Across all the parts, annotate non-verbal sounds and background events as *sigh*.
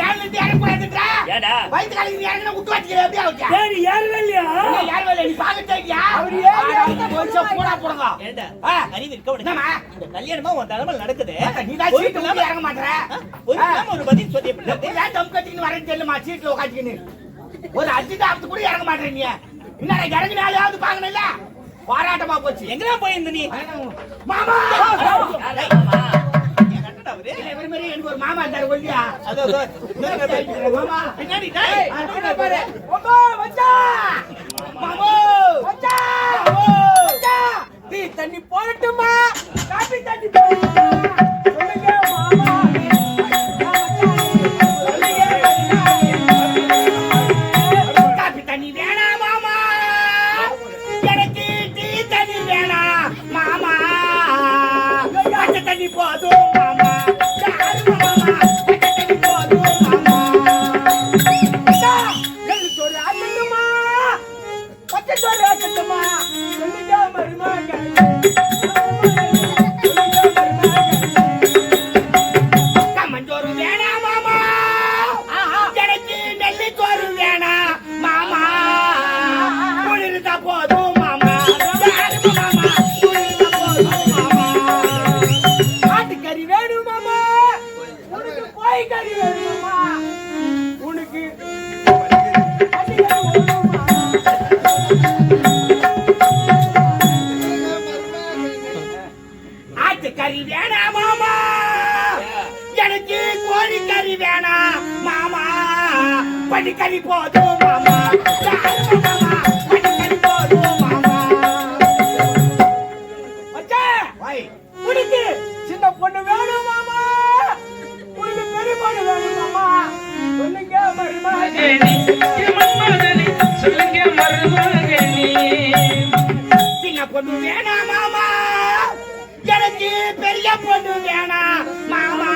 இருந்து இறங்கக்கூடாதுன்றா? ஏடா வயித்து கலக்கி இறங்குனா விட்டு வச்சுக்கிற, எப்படி ஆகுது? ஏய், நீ ஏறவே இல்லையா என்ன யார் வேலை? நீ பாக்கட்டே இருக்கியா? அவரு இந்த போலீஸை போடா போடுங்க. ஏண்டா. அறிவு இருக்க என்னம்மா? இந்த கல்யாணமா உன் தலைமையில் நடக்குது நீ தான் ஒரு சீட்டு இல்லாம- விட்டு இறங்க மாட்ற. ஒரு பதில் சொல்லி எப்படி ஏன் தம் கட்டிக்கின்னு வரேன்னு தெரியலம்மா, சீட்டுல உக்காந்துக்கின்னு. ஒரு அஞ்சு ஆபத்து கூட இறங்க மாட்டேன் நீ என்னடா இறங்கினாலாவது பாக்கணும்ல பாராட்டமா போச்சு எங்கடா போயிருந்த நீ மாமா எனக்கு ஒரு மாமா இருந்தாரு ஒல்லியா. மாமா பின்னாடி டேய். ஆ, பின்னாடி பாரு. மாமா, மச்சான். மாமா, மச்சான். மாமா, மச்சான். டீ தண்ணி போடட்டுமா காபி தண்ணி போடுமா? சொல்லுங்க மாமா காபி தண்ணி வேணாம் மாமா எனக்கு டீ தண்ணி வேணாம் மாமா பச்சை தண்ணி போதும் ஆட்டுக்கறி வேணா மாமா. எனக்கு கோழிக்கறி வேணாம் மாமா. பனிக்கறி போதும் மாமா. பெரிய பொண்ணு வேணாம் மாமா.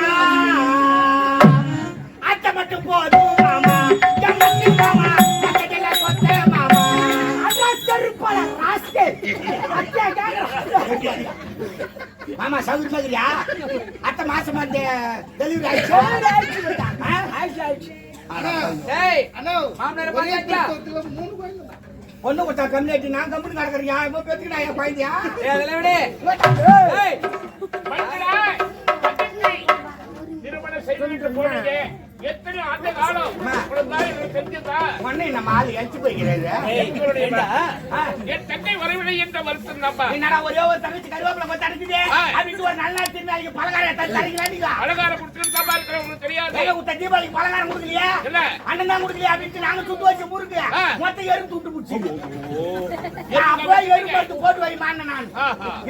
அத்தை மட்டும் போதும் மாமா. எம்மத்தி மாமா பக்கத்துல கொத்த மாமா. அதான் செருப்பால. அச்சா, கேக்குறா. மாமா சவுரி மாதிரியா அத்தை மாசம் அந்த டெலிவரி ஆயிடுச்சு? ஆயிடுச்சு? ஆயிடுச்சு, ஆயிடுச்சு. டேய் அண்ணா மாமனாரை மூணு கோயில் பொண்ணு கொடுத்தா கம்மியாட்டி நான் கம்பெனி கிடக்குறியா? இப்போ பெற்றுக்கிட்டா என். ஏய், திருமணம் செய்து போனீங்க. எத்தனை ஆண்டு காலம்? உடனே நம்ம ஆளு எச்சு? ஆ, என் தங்கை வரவில்லை என்ற வருத்தம் நம்ப என்னடா ஒரே ஒரு தங்கச்சி கருவேப்பிலை அடிக்குது? ஆ. அப்படின்ட்டு ஒரு நல்ல நாள் திருநாளைக்கு பலகாரம் தரீங்களா நீங்க? அலங்காரம் கொடுத்துருக்காம இருக்கிற உங்களுக்கு தெரியாது. உத்த தீபாவளிக்கு பலகாரம் கொடுக்கலையா? இல்ல. அண்ணன் தான் கொடுக்கலையா அப்படின்ட்டு நாங்க சுட்டு வச்சு முறுக்கு. மொத்த எறும்பு விட்டு பிடிச்சி. போய் எறும்பு போட்டு வை மாண்ண நான்.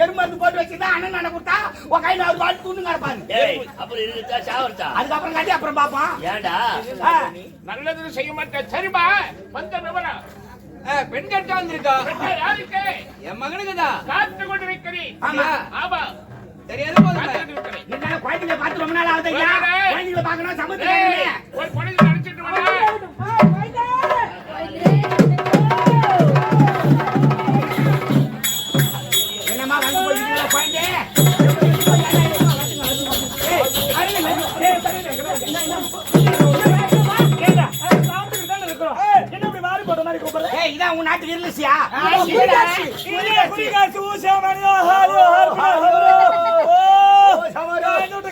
எறும்பு போட்டு வச்சுதான் அண்ணன் நான் கொடுத்தா உன் கையில ஒரு வாழ் துண்டு கிடப்பாரு. டேய், அப்புறம்? அதுக்கப்புறம் காட்டி அப்புறம் பாப்போம் ஏன்டா? ஆ. நல்லது செய்ய மாட்டேன் சரிமா? வந்த விவரம் பெண் கட்ட வந்திருக்கா? யாருக்கு? என் மகனுக்கு தான். காத்து கொண்டு வைக்கிறேன் ஆமா. ஆமா. தெரியாது போதும். பார்த்து ரொம்ப நாள் ஆகுது. குழந்தைகளை பார்க்கணும் ஏய்,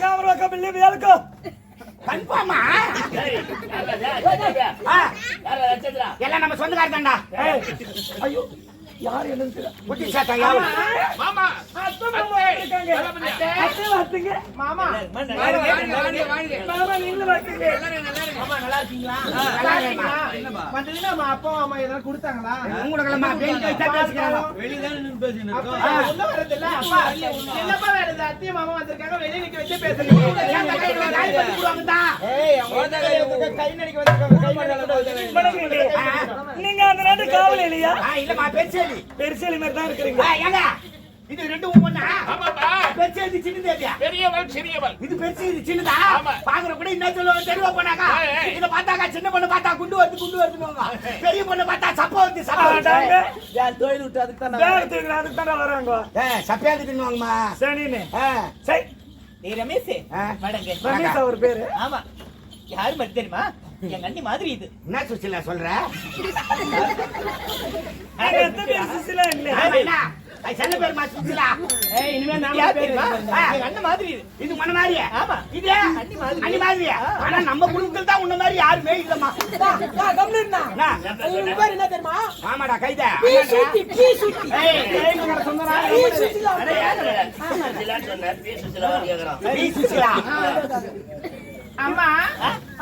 காமரா கம்பிள்ளி மேலுக்கு. கன்ஃபார்மா? எல்லாம் நம்ம சொந்தக்கார தான்டா. ஏய், ஐயோ, யார் என்னன்னு தெரியல. குட்டி சாத்தா மாமா. அத்தை மாமா. அத்தை. மாமா. மாமா. மாமா நல்லா இருக்கீங்களா? நல்லா இருக்கீங்களா? அப்பா அம்மா எதனா கொடுத்தாங்களா? பேசி நின்னு அப்பா வரதில்ல. அப்பா என்னப்பா வேறது அத்தையும் மாமா வந்திருக்காங்க. வெளிய நிக்க வச்சே பேசுறீங்க கை நடிக்க வந்திருக்காங்க. நீங்க அந்த நாட்டு காவல் இல்லையா இல்லம்மா பெருசேலி பெருசேலி மாதிரி தான் இருக்கிறீங்க. ஏங்க. இது ரெண்டும் ஒண்ணா ஆமாப்பா. பெருசேலி சின்னதேவியா பெரியவள் சிறியவள். இது பெருசு இது சின்னதா. பாக்குற கூட என்ன சொல்லுவாங்க தெருவா போனாக்கா. இத பார்த்தாக்கா சின்ன பொண்ணு பார்த்தா குண்டு வருது குண்டு வருதுன்னு பெரிய பொண்ணு பார்த்தா சப்ப வருது சப்ப தொழில் விட்டு அதுக்கு தான் அதுக்கு தானே வராங்க ஏ சப்பையாக்கு தின்னுவாங்கம்மா சரின்னு நீ ரமேஷ். ஆ. வணங்க ரமேஷ் அவர் பேரு. ஆமா. யாரு மாதிரி தெரியுமா? எங்க அண்ணி மாதிரி இது. என்ன சுசிலா சொல்ற *laughs* எங்க அத்தை பேரு சுசிலா இல்ல ஆமா, என்ன அது செல்ல பேருமா சுசிலா ஏய் இனிமே நாம பேர் அண்ணன் மாதிரி இது மன மாதிரியா ஆமா. இது அண்ணி மாதிரி. அண்ணி மாதிரியா ஆனா நம்ம குடும்பத்தில் தான் உன்ன மாதிரி யாருமே இல்லம்மா என்ன? உங்க பேர் என்ன தெரியுமா ஆமாடா கைத பி சுத்தி பி சுத்தி ஏய், ஏய், இவங்க சொந்தரா? பி சுத்திலா அடே, யாரு? சுசிலான்னு சொன்னேன், பி சுசிலாவான்னு கேக்குறான். பி சுசிலா அம்மா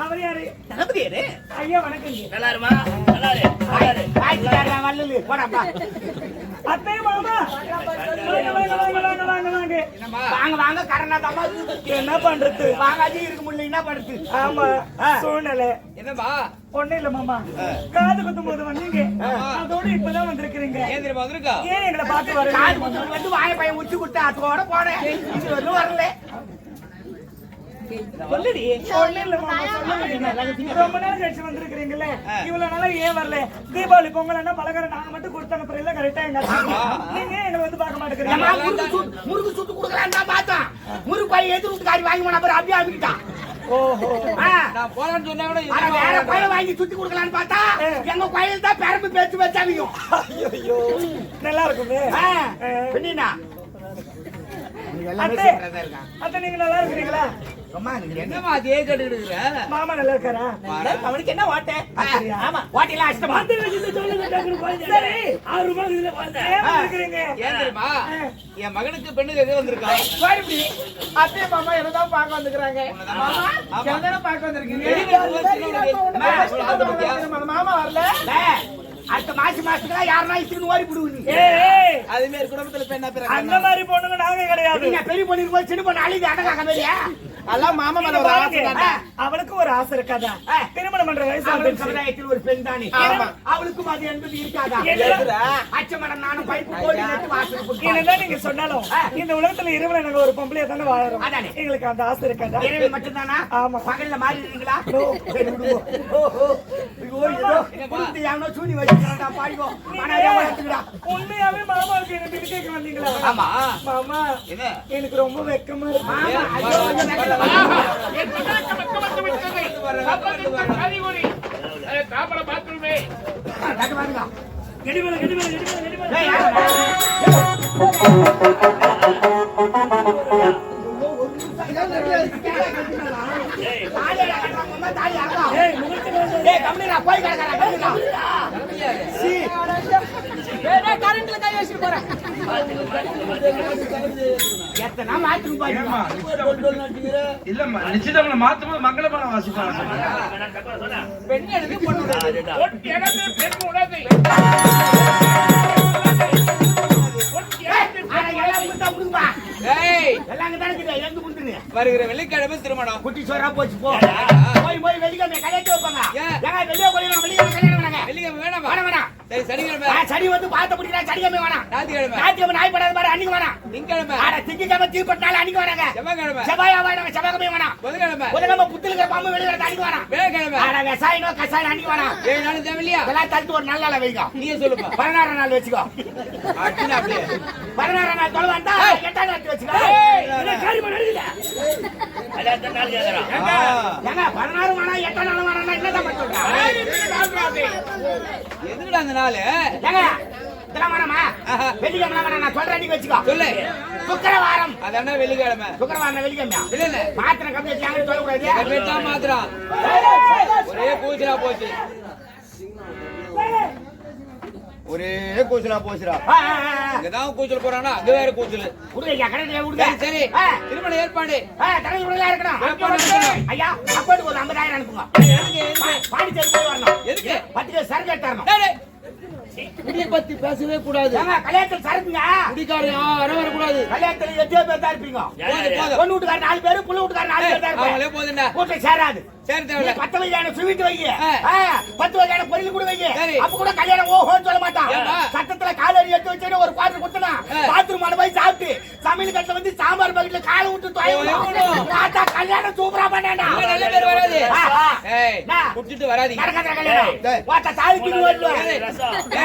அவர் யாரு தளபதி யாரு ஐயா வணக்கம் நல்லா இருமா? நல்லா இரு, நல்லா இரு. ஆயிரத்தி வள்ளலு போடாப்பா அத்தை மாமா வாங்க. வாங்க வாங்க வாங்க வாங்க வாங்க என்னம்மா? வாங்க வாங்க கரணா தம்மா என்ன பண்றது? வாங்காஜி இருக்க முடியல என்ன பண்றது? ஆமா. சூழ்நிலை. ஒண்ணு இல்ல மாமா. காது குத்தும் போது வந்தீங்க. அதோட இப்பதான் வந்திருக்கிறீங்க. ஏன் எங்களை பார்த்து வர காது குத்துறது வந்து வாய பையன் உச்சி கொடுத்து அதோட போனேன். இது வரல. சொல்லுடி. ரொம்ப நேரம் கழிச்சு வந்திருக்கிறீங்கல்ல இவ்வளவு நாளா ஏன் வரல? தீபாவளி பொங்கல் என்ன பலகாரம் நாங்க மட்டும் கொடுத்து அனுப்புறீங்களா கரெக்டா எங்க நீங்க எங்களை வந்து பார்க்க மாட்டேங்கிறீங்க? முறுக்கு சுட்டு- கொடுக்கலான்னு தான் பார்த்தேன். முறுக்கு பையன் எதிர் வீட்டுக்காரி வாங்கி போன அப்புறம் அப்படியே அமுக்கிட்டான். வேற. பையன் வாங்கி சுத்தி கொடுக்கலான்னு பார்த்தா எங்க கோயில் தான் பெரம்பு பேச்சு வச்சாங்க ஐயோ நல்லா இருக்குமே. நீங்க நல்லா இருக்கிறீங்களா? அம்மா நீங்க என்ன? என்னம்மா அதே கேட்டுக்கிட்டு மாமா நல்லா இருக்காரா? அவனுக்கு என்ன வாட்டை? ஆமா வாட்டிலாம் அஷ்டமா சரி. ஆறு ரூபாய் இதுல ஏன் தெரியுமா? என் மகனுக்கு பெண்ணு எது வந்திருக்கா? வாடி அத்தை மாமா என்னதான் பார்க்க வந்துக்கிறாங்க மாமா என்னதான பார்க்க வந்திருக்கீங்க? மாமா வரல? அடுத்த மாசம் மாசத்துக்கு யாருன்னா இத்துக்கு ஓடி ஏய், அது மாரி குடும்பத்துல பெண்ணா அந்த மாதிரி பொண்ணுங்க நாங்க கிடையாது. பெரிய பொண்ணு போய் சின்ன பொண்ணு அழிஞ்சு அடக்காக்க வெளியா எல்லாம் மாமா மேல ஒரு ஆசை பாருங்க, தானே. அவளுக்கு ஒரு ஆசை இருக்காதா. திருமணம் பண்ற வயசு. சமுதாயத்தில் ஒரு பெண் தானே. அவளுக்கும் அது என்பது இருக்காதா என்னடா? அச்சமரம் நானும் பைப்பு என்னதான் நீங்க சொன்னாலும். இந்த உலகத்துல இரவுல நாங்க ஒரு பொம்பளையா தானே வாழறோம். எங்களுக்கு அந்த ஆசை இருக்காதா இரவில் மட்டும்தானா ஆமா. பகல்ல மாறி இருக்கீங்களா ஐயோ ஏதோ குடுத்து எவனோ சூனி வச்சுக்கிறான்டா பாய்வோ ஆனா நீங்க ஏமாத்துக்கிறா உண்மையாவே மாமாவுக்கு என்ன பிடி கேட்க வந்தீங்களா ஆமா மாமா என்ன எனக்கு ரொம்ப வெக்கமா இருக்கு ஆமா ஐயோ இந்த நேரத்துல ஆஹா, என் மகனுக்கு வெட்கப்பட்டு விட்டது. சம்பந்தித்த அறிகுறி. அஹ், தாம்பரம் பாத்ரூமே. வந்து பாருங்க. கெடிமலை கெடிமலை கெடிமலை கெடிமலை ஏய், போய். சீ. கரண்ட்ல கை வச்சுட்டு போறேன் எத்தனை பாருங்க. இல்லம்மா நிச்சயதார்த்தம் மாத்தும் போது மங்களமான வாசிப்பாங்க. பெண் எடுத்து பெண்? வருகிற வெள்ளிக்கிழமை திருமணம். குட்டி சோறா போச்சு போ. போய் போய் வெள்ளிக்கிழமை கல்யாணத்தை வைப்பாங்க. சரி சனிக்கிழமை சரி வந்து பார்த்த பிடிக்கிறா சனிக்கிழமை வேணாம். ஞாயிற்றுக்கிழமை. ஞாயிற்றுக்கிழமை நாய் படாத மாதிரி அன்னைக்கு வேணாம். திங்கக்கிழமை. ஆனா திங்கக்கிழமை தீப்பட்டாலும் அன்னைக்கு செவ்வாய்க்கிழமை. செவ்வாயா வேணாங்க செவ்வாய்க்கிழமை வேணாம் புதன்கிழமை. புதன்கிழமை பாம்பு வெளியே வரது அன்னைக்கு வேணாம் வியாழக்கிழமை ஆனா விவசாயம் கசாயம் அன்னைக்கு வேணாம் ஏழு நாள் தேவையில்லையா? இதெல்லாம் தடுத்து ஒரு நல்ல நாள் வைங்க. நீயே பதினாறாம் நாள் வச்சுக்கோ. அர்ஜுனா அப்படியே பதினாறாம் நாள் தொலை வந்தா எட்டாம் நாள் வச்சுக்கோ. பதினாறு வேணாம் எட்டாம் நாள் வேணாம் என்னதான் பண்ண சொல்றா? ராஜராஜே. எதுக்குடா அந்த நாள்? இதெல்லாம் வேணாமா? வெள்ளிக்கிழமை நான் சொல்றேன் அன்னைக்கு வச்சுக்கோ. சொல்லு. சுக்கரவாரம். அதான வெள்ளிக்கிழமை? சுக்கரவாரம் வெள்ளிக்கிழமையா? இல்ல இல்ல. மாத்திரம் கம்மி வச்சு யாரும் சொல்லக்கூடாது. மாத்திரம். ஒரே கூச்சலா போச்சு. ஒரே கூச்சலா போச்சுடா. இங்கதான் கூச்சல் போறானா? அங்க வேற கூச்சல். விடுங்க ஐயா, கடையில விடுங்க. சரி திருமண ஏற்பாடு. தலைவர் விடுதலா இருக்கணும். ஐயா, அக்கௌண்ட்டுக்கு ஒரு 50,000 அனுப்புங்க. பாண்டிச்சேரி போய் வரணும். எதுக்கு? பத்து சரக்கு எடுத்து வரணும். டேய், டேய். குடியை பத்தி பேசவே கூடாது கல்யாணத்துல சரக்குங்க. குடிக்காரன் வரக்கூடாது கல்யாணத்துல எத்தனையோ பேர் தான் இருப்பீங்க. பொண்ணு வீட்டுக்காரர் நாலு பேரு, புள்ள வீட்டுக்காரர் நாலு பேர் தான் இருப்பாங்க. போதுண்டா கூட்டம் சேராது. சரி நீ தேவையில்ல பத்து வகையான ஸ்வீட் வை. ஆ. ஆ, பத்து வகையான பொரியல் கூட வை. சரி. அப்ப கூட கல்யாணம் ஓஹோன்னு சொல்ல மாட்டான். சட்டத்துல காலடி எடுத்து வச்சுட்டு ஒரு குவார்டர் குத்துனா. பாத்ரூம் போய் சாப்பிட்டு, சமையல் கட்டுல வந்து சாம்பார் பக்கெட்ல காலை விட்டு. எவ்வளவு? பார்த்தா கல்யாணம் சூப்பரா பண்ணேன்டா. இங்க நல்ல பேர் வராது. ஏய்? குடிச்சிட்டு கல்யாணம். ஏய்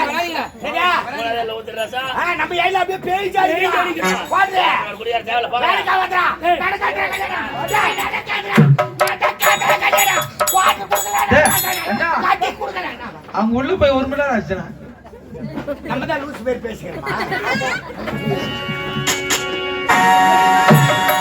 வராதீங்க சரியா? ஆ, நம்ம அப்படியே பேய். நடக்காத கல்யாணம். டேய். நடக்காத கல்யாணம். கட்டி அவங்க உள்ள போய் ஒரு மணி நேரம் ஆச்சுண்ணா நம்ம தான் லூஸ் பேர் பேசுகிறோமா Thank you.